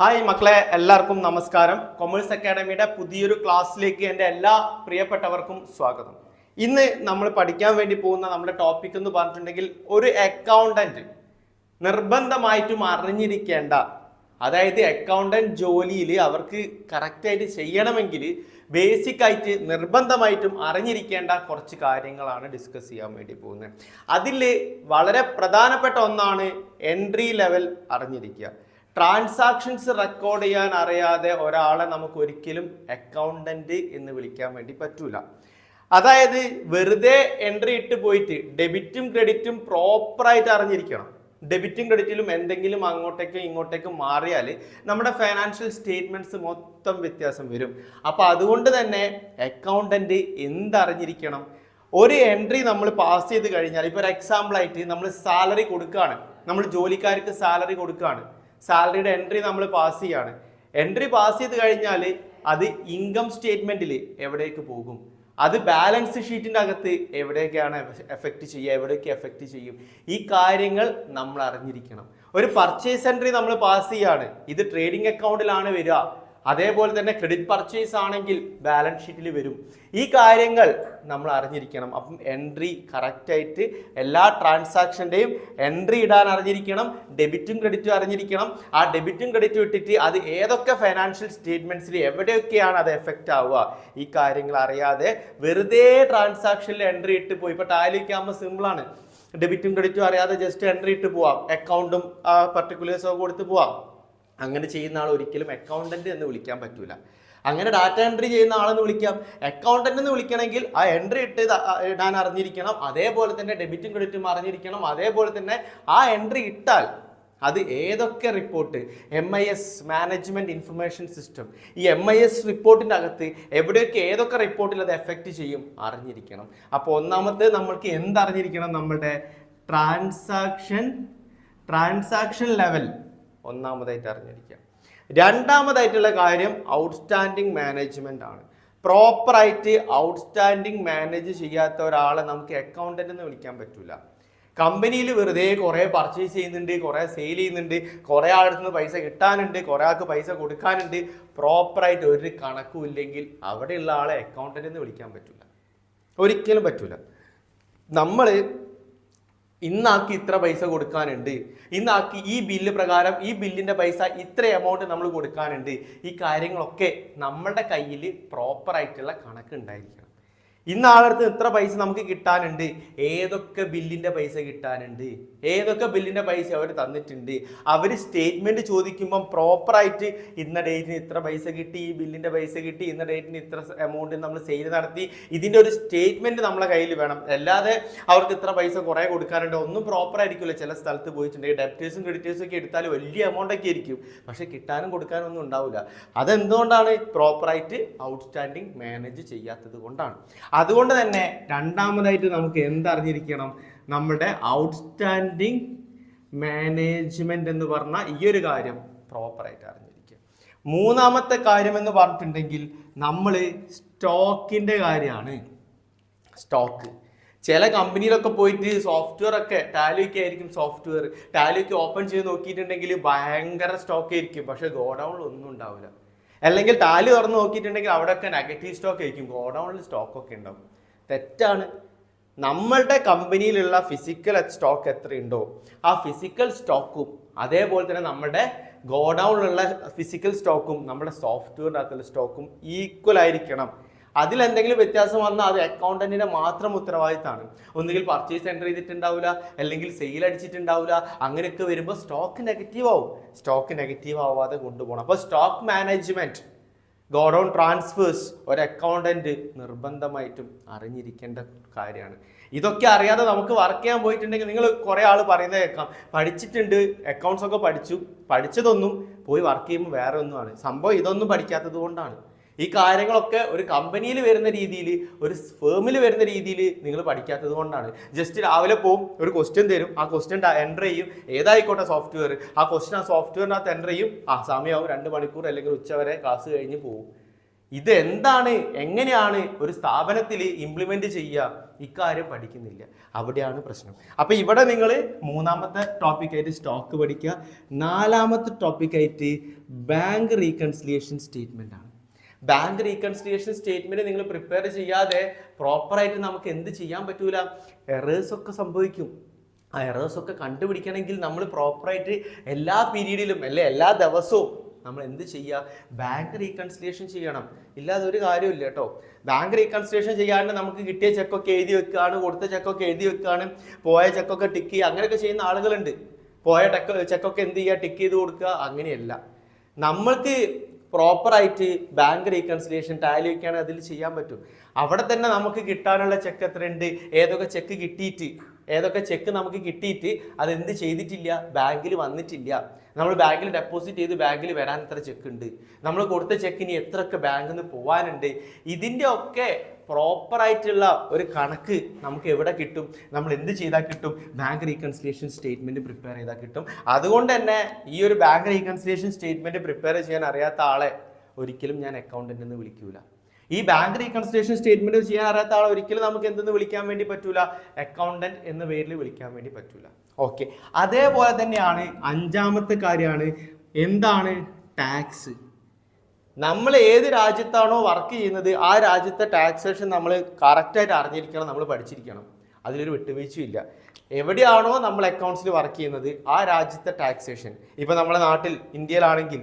Hi മക്കളെ എല്ലാവർക്കും നമസ്കാരം. കൊമേഴ്സ് അക്കാഡമിയുടെ പുതിയൊരു ക്ലാസ്സിലേക്ക് എന്റെ എല്ലാ പ്രിയപ്പെട്ടവർക്കും സ്വാഗതം. ഇന്ന് നമ്മൾ പഠിക്കാൻ വേണ്ടി പോകുന്ന നമ്മുടെ ടോപ്പിക് എന്ന് പറഞ്ഞിട്ടുണ്ടെങ്കിൽ ഒരു അക്കൗണ്ടന്റ് നിർബന്ധമായിട്ടും അറിഞ്ഞിരിക്കേണ്ട അതായത് അക്കൗണ്ടന്റ് ജോലിയിൽ അവർക്ക് കറക്റ്റായിട്ട് ചെയ്യണമെങ്കിൽ ബേസിക് ആയിട്ട് നിർബന്ധമായിട്ടും അറിഞ്ഞിരിക്കേണ്ട കുറച്ച് കാര്യങ്ങളാണ് ഡിസ്കസ് ചെയ്യാൻ വേണ്ടി പോകുന്നത്. അതിൽ വളരെ പ്രധാനപ്പെട്ട ഒന്നാണ് എൻട്രി ലെവൽ അറിഞ്ഞിരിക്കുക. ട്രാൻസാക്ഷൻസ് റെക്കോർഡ് ചെയ്യാൻ അറിയാതെ ഒരാളെ നമുക്ക് ഒരിക്കലും അക്കൗണ്ടന്റ് എന്ന് വിളിക്കാൻ വേണ്ടി പറ്റൂല. അതായത് വെറുതെ എൻട്രി ഇട്ട് പോയിട്ട് ഡെബിറ്റും ക്രെഡിറ്റും പ്രോപ്പറായിട്ട് അറിഞ്ഞിരിക്കണം. ഡെബിറ്റും ക്രെഡിറ്റിലും എന്തെങ്കിലും അങ്ങോട്ടേക്കും ഇങ്ങോട്ടേക്കും മാറിയാൽ നമ്മുടെ ഫൈനാൻഷ്യൽ സ്റ്റേറ്റ്മെന്റ്സ് മൊത്തം വ്യത്യാസം വരും. അപ്പോൾ അതുകൊണ്ട് തന്നെ അക്കൗണ്ടന്റ് എന്തറിഞ്ഞിരിക്കണം? ഒരു എൻട്രി നമ്മൾ പാസ് ചെയ്ത് കഴിഞ്ഞാൽ ഇപ്പോൾ ഒരു എക്സാമ്പിൾ ആയിട്ട് നമ്മൾ സാലറി കൊടുക്കുകയാണ്. നമ്മൾ ജോലിക്കാർക്ക് സാലറി കൊടുക്കുകയാണ്. സാലറിയുടെ എൻട്രി നമ്മൾ പാസ് ചെയ്യാണ്. എൻട്രി പാസ് ചെയ്ത് കഴിഞ്ഞാൽ അത് ഇൻകം സ്റ്റേറ്റ്മെന്റിൽ എവിടേക്ക് പോകും. അത് ബാലൻസ് ഷീറ്റിന്റെ അകത്ത് എവിടെയൊക്കെയാണ് എഫക്റ്റ് ചെയ്യുക എവിടെയൊക്കെ എഫക്റ്റ് ചെയ്യും. ഈ കാര്യങ്ങൾ നമ്മൾ അറിഞ്ഞിരിക്കണം. ഒരു പർച്ചേസ് എൻട്രി നമ്മൾ പാസ് ചെയ്യാണ്. ഇത് ട്രേഡിംഗ് അക്കൗണ്ടിലാണ് വരിക. അതേപോലെ തന്നെ ക്രെഡിറ്റ് പർച്ചേസ് ആണെങ്കിൽ ബാലൻസ് ഷീറ്റിൽ വരും. ഈ കാര്യങ്ങൾ നമ്മൾ അറിഞ്ഞിരിക്കണം. അപ്പം എൻട്രി കറക്റ്റായിട്ട് എല്ലാ ട്രാൻസാക്ഷന്റെയും എൻട്രി ഇടാൻ അറിഞ്ഞിരിക്കണം. ഡെബിറ്റും ക്രെഡിറ്റും അറിഞ്ഞിരിക്കണം. ആ ഡെബിറ്റും ക്രെഡിറ്റും ഇട്ടിട്ട് അത് ഏതൊക്കെ ഫൈനാൻഷ്യൽ സ്റ്റേറ്റ്മെന്റ്സിൽ എവിടെയൊക്കെയാണ് അത് എഫക്റ്റ് ആവുക? ഈ കാര്യങ്ങൾ അറിയാതെ വെറുതെ ട്രാൻസാക്ഷനിൽ എൻട്രി ഇട്ട് പോയി. ഇപ്പോൾ ടാലിക്ക് ആകുമ്പോൾ സിമ്പിളാണ് ഡെബിറ്റും ക്രെഡിറ്റും അറിയാതെ ജസ്റ്റ് എൻട്രി ഇട്ട് പോവാം. അക്കൗണ്ടും ആ പർട്ടിക്കുലേഴ്സൊക്കെ കൊടുത്ത് പോവാം. അങ്ങനെ ചെയ്യുന്ന ആൾ ഒരിക്കലും അക്കൗണ്ടന്റ് എന്ന് വിളിക്കാൻ പറ്റൂല. അങ്ങനെ ഡാറ്റ എൻട്രി ചെയ്യുന്ന ആളെന്ന് വിളിക്കാം. അക്കൗണ്ടന്റ് എന്ന് വിളിക്കണമെങ്കിൽ ആ എൻട്രി ഇട്ട് ഇടാൻ അറിഞ്ഞിരിക്കണം. അതേപോലെ തന്നെ ഡെബിറ്റും ക്രെഡിറ്റും അറിഞ്ഞിരിക്കണം. അതേപോലെ തന്നെ ആ എൻട്രി ഇട്ടാൽ അത് ഏതൊക്കെ report M I S management information system ഈ എം ഐ എസ് റിപ്പോർട്ടിന്റെ അകത്ത് എവിടെയൊക്കെ ഏതൊക്കെ റിപ്പോർട്ടിൽ അത് എഫക്റ്റ് ചെയ്യും? അറിഞ്ഞിരിക്കണം. അപ്പോൾ ഒന്നാമത്തെ നമ്മൾക്ക് എന്തറിഞ്ഞിരിക്കണം? നമ്മുടെ ട്രാൻസാക്ഷൻ ട്രാൻസാക്ഷൻ ലെവൽ ഒന്നാമതായിട്ട് അറിഞ്ഞിരിക്കുക. രണ്ടാമതായിട്ടുള്ള കാര്യം ഔട്ട്സ്റ്റാൻഡിങ് മാനേജ്മെന്റ് ആണ്. പ്രോപ്പറായിട്ട് ഔട്ട്സ്റ്റാൻഡിങ് മാനേജ് ചെയ്യാത്ത ഒരാളെ നമുക്ക് അക്കൗണ്ടന്റ് എന്ന് വിളിക്കാൻ പറ്റില്ല കമ്പനിയിൽ വെറുതെ കുറേ പർച്ചേസ് ചെയ്യുന്നുണ്ട് കുറേ സെയിൽ ചെയ്യുന്നുണ്ട് കുറേ ആളുടെ നിന്ന് പൈസ കിട്ടാനുണ്ട് കുറേ ആൾക്ക് പൈസ കൊടുക്കാനുണ്ട്. പ്രോപ്പറായിട്ട് ഒരു കണക്കും ഇല്ലെങ്കിൽ അവിടെയുള്ള ആളെ അക്കൗണ്ടന്റ് എന്ന് വിളിക്കാൻ പറ്റില്ല ഒരിക്കലും പറ്റില്ല നമ്മൾ ഇന്നാക്കി ഇത്ര പൈസ കൊടുക്കാനുണ്ട്. ഇന്നാക്കി ഈ ബില്ല് പ്രകാരം ഈ ബില്ലിന്റെ പൈസ ഇത്ര എമൗണ്ട് നമ്മൾ കൊടുക്കാനുണ്ട്. ഈ കാര്യങ്ങളൊക്കെ നമ്മളുടെ കയ്യിൽ പ്രോപ്പറായിട്ടുള്ള കണക്ക് ഉണ്ടായിരിക്കണം ഇന്ന് ഇത്ര പൈസ നമുക്ക് കിട്ടാനുണ്ട്. ഏതൊക്കെ ബില്ലിന്റെ പൈസ കിട്ടാനുണ്ട്? ഏതൊക്കെ ബില്ലിന്റെ പൈസ അവർ തന്നിട്ടുണ്ട്? അവർ സ്റ്റേറ്റ്മെന്റ് ചോദിക്കുമ്പം പ്രോപ്പറായിട്ട് ഇന്ന ഡേറ്റിന് ഇത്ര പൈസ കിട്ടി ഈ ബില്ലിന്റെ പൈസ കിട്ടി ഇന്ന ഡേറ്റിന് ഇത്ര എമൗണ്ട് നമ്മൾ സെയിൽ നടത്തി. ഇതിന്റെ ഒരു സ്റ്റേറ്റ്മെന്റ് നമ്മളെ കയ്യിൽ വേണം. അല്ലാതെ അവർക്ക് ഇത്ര പൈസ കുറേ കൊടുക്കാനുണ്ട്. ഒന്നും പ്രോപ്പറായിരിക്കില്ല ചില സ്ഥലത്ത് പോയിട്ടുണ്ടെങ്കിൽ ഡെപ്റ്റേഴ്സും ക്രെഡിറ്റേഴ്സും ഒക്കെ എടുത്താൽ വലിയ എമൗണ്ട് ഒക്കെ ആയിരിക്കും. പക്ഷേ കിട്ടാനും കൊടുക്കാനും ഒന്നും ഉണ്ടാവില്ല. അതെന്തുകൊണ്ടാണ് പ്രോപ്പറായിട്ട് ഔട്ട്സ്റ്റാൻഡിങ് മാനേജ് ചെയ്യാത്തത് കൊണ്ടാണ്. അതുകൊണ്ട് തന്നെ രണ്ടാമതായിട്ട് നമുക്ക് എന്തറിഞ്ഞിരിക്കണം? നമ്മുടെ ഔട്ട്സ്റ്റാൻഡിങ് മാനേജ്മെന്റ് എന്ന് പറഞ്ഞ ഈ ഒരു കാര്യം പ്രോപ്പറായിട്ട് അറിഞ്ഞിരിക്കുക. മൂന്നാമത്തെ കാര്യം എന്ന് പറഞ്ഞിട്ടുണ്ടെങ്കിൽ നമ്മൾ സ്റ്റോക്കിന്റെ കാര്യമാണ്. സ്റ്റോക്ക്. ചില കമ്പനിയിലൊക്കെ പോയിട്ട് സോഫ്റ്റ്വെയർ ഒക്കെ ടാലിയൊക്കെ ആയിരിക്കും സോഫ്റ്റ്വെയർ ടാലിയൊക്കെ ഓപ്പൺ ചെയ്ത് നോക്കിയിട്ടുണ്ടെങ്കിൽ ഭയങ്കര സ്റ്റോക്ക് ആയിരിക്കും. പക്ഷേ ഗോഡൗണിൽ ഒന്നും ഉണ്ടാവില്ല. അല്ലെങ്കിൽ ടാലി തുറന്ന് നോക്കിയിട്ടുണ്ടെങ്കിൽ അവിടെയൊക്കെ നെഗറ്റീവ് സ്റ്റോക്ക് ആയിരിക്കും. ഗോഡൗണിൽ സ്റ്റോക്ക് ഒക്കെ ഉണ്ടാവും. തെറ്റാണ്. നമ്മളുടെ കമ്പനിയിലുള്ള ഫിസിക്കൽ സ്റ്റോക്ക് എത്രയുണ്ടോ ആ ഫിസിക്കൽ സ്റ്റോക്കും അതേപോലെ തന്നെ നമ്മുടെ ഗോഡൗണിലുള്ള ഫിസിക്കൽ സ്റ്റോക്കും നമ്മുടെ സോഫ്റ്റ്വെയറിന്റെ അകത്തുള്ള സ്റ്റോക്കും ഈക്വൽ ആയിരിക്കണം. അതിലെന്തെങ്കിലും വ്യത്യാസം വന്നാൽ അത് അക്കൗണ്ടന്റിന്റെ മാത്രം ഉത്തരവാദിത്തമാണ്. ഒന്നുകിൽ പർച്ചേസ് എന്റർ ചെയ്തിട്ടുണ്ടാവില്ല അല്ലെങ്കിൽ സെയിൽ അടിച്ചിട്ടുണ്ടാവില്ല അങ്ങനെയൊക്കെ വരുമ്പോൾ സ്റ്റോക്ക് നെഗറ്റീവ് ആവും. സ്റ്റോക്ക് നെഗറ്റീവ് ആവാതെ കൊണ്ടുപോകണം അപ്പോൾ സ്റ്റോക്ക് മാനേജ്മെന്റ് ഗോഡൗൺ ട്രാൻസ്ഫേഴ്സ് ഒരു അക്കൗണ്ടന്റ് നിർബന്ധമായിട്ടും അറിഞ്ഞിരിക്കേണ്ട കാര്യമാണ്. ഇതൊക്കെ അറിയാതെ നമുക്ക് വർക്ക് ചെയ്യാൻ പോയിട്ടുണ്ടെങ്കിൽ നിങ്ങൾ കുറേ ആൾ പറയുന്നത് കേൾക്കാം. പഠിച്ചിട്ടുണ്ട് അക്കൗണ്ട്സ് ഒക്കെ പഠിച്ചു. പഠിച്ചതൊന്നും പോയി വർക്ക് ചെയ്യുമ്പോൾ വേറെ ഒന്നുമാണ്. സംഭവം ഇതൊന്നും പഠിക്കാത്തത് കൊണ്ടാണ്. ഈ കാര്യങ്ങളൊക്കെ ഒരു കമ്പനിയിൽ വരുന്ന രീതിയിൽ ഒരു ഫേമിൽ വരുന്ന രീതിയിൽ നിങ്ങൾ പഠിക്കാത്തത് കൊണ്ടാണ്. ജസ്റ്റ് രാവിലെ പോകും ഒരു ക്വസ്റ്റ്യൻ തരും. ആ ക്വസ്റ്റ്യൻ എന്റർ ചെയ്യും. ഏതായിക്കോട്ടെ സോഫ്റ്റ്വെയർ ആ ക്വസ്റ്റ്യൻ ആ സോഫ്റ്റ്വെയറിനകത്ത് എന്റർ ചെയ്യും. ആ സമയമാവും രണ്ട് മണിക്കൂർ അല്ലെങ്കിൽ ഉച്ച വരെ ക്ലാസ് കഴിഞ്ഞ് പോകും ഇത് എന്താണ്? എങ്ങനെയാണ് ഒരു സ്ഥാപനത്തിൽ ഇംപ്ലിമെന്റ് ചെയ്യുക? ഇക്കാര്യം പഠിക്കുന്നില്ല. അവിടെയാണ് പ്രശ്നം. അപ്പോൾ ഇവിടെ നിങ്ങൾ മൂന്നാമത്തെ ടോപ്പിക്കായിട്ട് സ്റ്റോക്ക് പഠിക്കുക. നാലാമത്തെ ടോപ്പിക്കായിട്ട് ബാങ്ക് റീകൺസിലിയേഷൻ സ്റ്റേറ്റ്മെന്റ് ആണ്. ബാങ്ക് റീകൺസിലിയേഷൻ സ്റ്റേറ്റ്മെന്റ് നിങ്ങൾ പ്രിപ്പയർ ചെയ്യാതെ പ്രോപ്പറായിട്ട് നമുക്ക് എന്ത് ചെയ്യാൻ പറ്റൂല? എറേഴ്സ് ഒക്കെ സംഭവിക്കും. ആ എറേഴ്സ് ഒക്കെ കണ്ടുപിടിക്കണമെങ്കിൽ നമ്മൾ പ്രോപ്പറായിട്ട് എല്ലാ പീരീഡിലും അല്ലെ എല്ലാ ദിവസവും നമ്മൾ എന്ത് ചെയ്യുക? ബാങ്ക് റീകൺസിലിയേഷൻ ചെയ്യണം. ഇല്ലാതെ ഒരു കാര്യമില്ല കേട്ടോ. ബാങ്ക് റീകൺസിലിയേഷൻ ചെയ്യാണ്ട് നമുക്ക് കിട്ടിയ ചെക്കൊക്കെ എഴുതി വെക്കുകയാണ് കൊടുത്ത ചെക്കൊക്കെ എഴുതി വെക്കുകയാണ് പോയ ചെക്കൊക്കെ ടിക്ക് ചെയ്യുക. അങ്ങനെയൊക്കെ ചെയ്യുന്ന ആളുകളുണ്ട്. പോയ ടെക്ക് ചെക്കൊക്കെ എന്ത് ചെയ്യുക? ടിക്ക് ചെയ്ത് കൊടുക്കുക. അങ്ങനെയല്ല. നമ്മൾക്ക് പ്രോപ്പറായിട്ട് ബാങ്ക് റീകൺസിലേഷൻ ടാലി ഒക്കെയാണ് അതിൽ ചെയ്യാൻ പറ്റും. അവിടെ തന്നെ നമുക്ക് കിട്ടാനുള്ള ചെക്ക് എത്രയുണ്ട്? ഏതൊക്കെ ചെക്ക് കിട്ടിയിട്ട്? ഏതൊക്കെ ചെക്ക് നമുക്ക് കിട്ടിയിട്ട് അത് എന്ത് ചെയ്തിട്ടില്ല? ബാങ്കിൽ വന്നിട്ടില്ല. നമ്മൾ ബാങ്കിൽ ഡെപ്പോസിറ്റ് ചെയ്ത് ബാങ്കിൽ വരാൻ എത്ര ചെക്ക് ഉണ്ട്? നമ്മൾ കൊടുത്ത ചെക്കിന് എത്രയൊക്കെ ബാങ്കിൽ നിന്ന് പോകാനുണ്ട് ഇതിന്റെ ഒക്കെ പ്രോപ്പറായിട്ടുള്ള ഒരു കണക്ക് നമുക്ക് എവിടെ കിട്ടും? നമ്മൾ എന്ത് ചെയ്താൽ കിട്ടും? ബാങ്ക് റീകൺസിലേഷൻ സ്റ്റേറ്റ്മെന്റ് പ്രിപ്പയർ ചെയ്താൽ കിട്ടും. അതുകൊണ്ട് തന്നെ ഈ ഒരു ബാങ്ക് റീകൺസിലേഷൻ സ്റ്റേറ്റ്മെന്റ് പ്രിപ്പയർ ചെയ്യാൻ അറിയാത്ത ആളെ ഒരിക്കലും ഞാൻ അക്കൗണ്ടന്റ് എന്ന് വിളിക്കൂല. ഈ ബാങ്ക് റീകൺസിലേഷൻ സ്റ്റേറ്റ്മെന്റ് ചെയ്യാൻ അറിയാത്ത ആളെ ഒരിക്കലും നമുക്ക് എന്തെന്ന് വിളിക്കാൻ വേണ്ടി പറ്റൂല? അക്കൗണ്ടന്റ് എന്ന പേരിൽ വിളിക്കാൻ വേണ്ടി പറ്റൂല. ഓക്കെ അതേപോലെ തന്നെയാണ് അഞ്ചാമത്തെ കാര്യമാണ്. എന്താണ് ടാക്സ് നമ്മൾ ഏത് രാജ്യത്താണോ വർക്ക് ചെയ്യുന്നത് ആ രാജ്യത്തെ ടാക്സേഷൻ നമ്മൾ കറക്റ്റായിട്ട് അറിഞ്ഞിരിക്കണം നമ്മൾ പഠിച്ചിരിക്കണം. അതിലൊരു വിട്ടുവീഴ്ചയില്ല എവിടെയാണോ നമ്മൾ അക്കൗണ്ട്സിൽ വർക്ക് ചെയ്യുന്നത് ആ രാജ്യത്തെ ടാക്സേഷൻ ഇപ്പം നമ്മുടെ നാട്ടിൽ ഇന്ത്യയിലാണെങ്കിൽ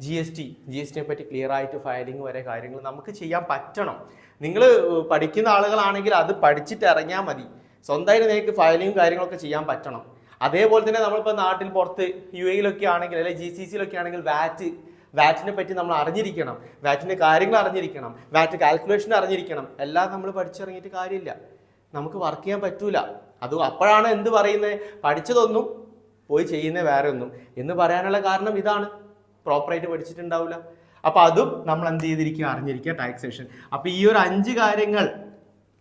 G S T G S ടിയെ പറ്റി ക്ലിയർ ആയിട്ട് ഫയലിംഗ് വരെ കാര്യങ്ങൾ നമുക്ക് ചെയ്യാൻ പറ്റണം. നിങ്ങൾ പഠിക്കുന്ന ആളുകളാണെങ്കിൽ അത് പഠിച്ചിട്ട് ഇറങ്ങിയാൽ മതി. സ്വന്തമായിട്ട് നിങ്ങൾക്ക് ഫയലിംഗ് കാര്യങ്ങളൊക്കെ ചെയ്യാൻ പറ്റണം. അതേപോലെ തന്നെ നമ്മളിപ്പോൾ നാട്ടിൽ പുറത്ത് യു എയിലൊക്കെ ആണെങ്കിൽ അല്ലെങ്കിൽ ജി സി സിയിലൊക്കെ ആണെങ്കിൽ വാറ്റ് വാറ്റിനെ പറ്റി നമ്മൾ അറിഞ്ഞിരിക്കണം. വാറ്റിന്റെ കാര്യങ്ങൾ അറിഞ്ഞിരിക്കണം. വാറ്റ് കാൽക്കുലേഷൻ അറിഞ്ഞിരിക്കണം. എല്ലാം നമ്മൾ പഠിച്ചിറങ്ങിയിട്ട് കാര്യമില്ല. നമുക്ക് വർക്ക് ചെയ്യാൻ പറ്റൂല. അത് അപ്പോഴാണ് എന്ത് പറയുന്നത് പഠിച്ചതൊന്നും പോയി ചെയ്യുന്നത് വേറെ ഒന്നും. എന്ന് പറയാനുള്ള കാരണം ഇതാണ്. പ്രോപ്പറായിട്ട് പഠിച്ചിട്ടുണ്ടാവില്ല. അപ്പോൾ അതും നമ്മൾ എന്ത് ചെയ്തിരിക്കുക അറിഞ്ഞിരിക്കുക ടാക്സേഷൻ അപ്പോൾ ഈ ഒരു അഞ്ച് കാര്യങ്ങൾ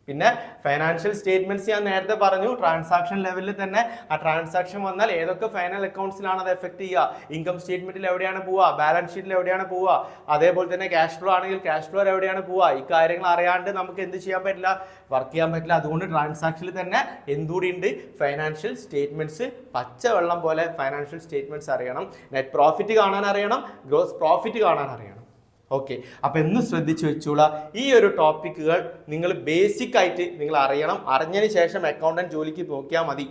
പിന്നെ ഫൈനാൻഷ്യൽ സ്റ്റേറ്റ്മെന്റ്സ് ഞാൻ നേരത്തെ പറഞ്ഞു ട്രാൻസാക്ഷൻ ലെവലിൽ തന്നെ ആ ട്രാൻസാക്ഷൻ വന്നാൽ ഏതൊക്കെ ഫൈനൽ അക്കൗണ്ട്സിലാണ് അത് എഫക്ട് ചെയ്യുക? ഇൻകം സ്റ്റേറ്റ്മെന്റിൽ എവിടെയാണ് പോവുക? ബാലൻസ് ഷീറ്റിൽ എവിടെയാണ് പോവുക? അതേപോലെ തന്നെ ക്യാഷ് ഫ്ലോ ആണെങ്കിൽ ക്യാഷ് ഫ്ലോ എവിടെയാണ് പോവുക? ഈ കാര്യങ്ങൾ അറിയാണ്ട് നമുക്ക് എന്ത് ചെയ്യാൻ പറ്റില്ല? വർക്ക് ചെയ്യാൻ പറ്റില്ല. അതുകൊണ്ട് ട്രാൻസാക്ഷനിൽ തന്നെ എന്തുകൂടി ഉണ്ട് ഫൈനാൻഷ്യൽ സ്റ്റേറ്റ്മെന്റ്സ് പച്ചവെള്ളം പോലെ ഫൈനാൻഷ്യൽ സ്റ്റേറ്റ്മെന്റ്സ് അറിയണം. നെറ്റ് പ്രോഫിറ്റ് കാണാൻ അറിയണം. ഗ്രോസ് പ്രോഫിറ്റ് കാണാൻ അറിയണം. ഓക്കെ അപ്പൊ എന്ന് ശ്രദ്ധിച്ചു വെച്ചോളാം ഈ ഒരു ടോപ്പിക്കുകൾ നിങ്ങൾ ബേസിക് ആയിട്ട് നിങ്ങൾ അറിയണം. അറിഞ്ഞതിന് ശേഷം അക്കൗണ്ടന്റ് ജോലിക്ക് നോക്കിയാൽ മതി.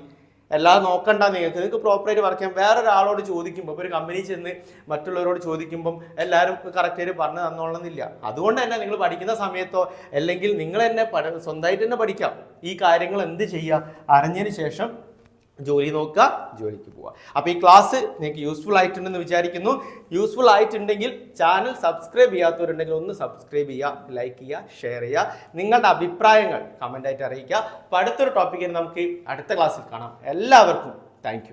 എല്ലാം നോക്കണ്ട നിങ്ങൾക്ക് നിങ്ങൾക്ക് പ്രോപ്പറായിട്ട് വർക്ക് ചെയ്യാം. വേറെ ഒരാളോട് ചോദിക്കുമ്പോൾ ഇപ്പോൾ ഒരു കമ്പനി ചെന്ന് മറ്റുള്ളവരോട് ചോദിക്കുമ്പം എല്ലാവരും കറക്റ്റായിട്ട് പറഞ്ഞു തന്നോളന്നില്ല അതുകൊണ്ട് തന്നെ നിങ്ങൾ പഠിക്കുന്ന സമയത്തോ അല്ലെങ്കിൽ നിങ്ങൾ തന്നെ സ്വന്തമായിട്ട് തന്നെ പഠിക്കാം. ഈ കാര്യങ്ങൾ എന്ത് ചെയ്യുക അറിഞ്ഞതിന് ശേഷം ജോലി നോക്കുക ജോലിക്ക് പോവുക. അപ്പോൾ ഈ ക്ലാസ് നിങ്ങൾക്ക് യൂസ്ഫുൾ ആയിട്ടുണ്ടെന്ന് വിചാരിക്കുന്നു. യൂസ്ഫുൾ ആയിട്ടുണ്ടെങ്കിൽ ചാനൽ സബ്സ്ക്രൈബ് ചെയ്യാത്തവരുണ്ടെങ്കിൽ ഒന്ന് സബ്സ്ക്രൈബ് ചെയ്യുക ലൈക്ക് ചെയ്യുക ഷെയർ ചെയ്യുക. നിങ്ങളുടെ അഭിപ്രായങ്ങൾ കമന്റായിട്ട് അറിയിക്കുക. അപ്പോൾ അടുത്തൊരു ടോപ്പിക്കിന് നമുക്ക് അടുത്ത ക്ലാസ്സിൽ കാണാം. എല്ലാവർക്കും താങ്ക്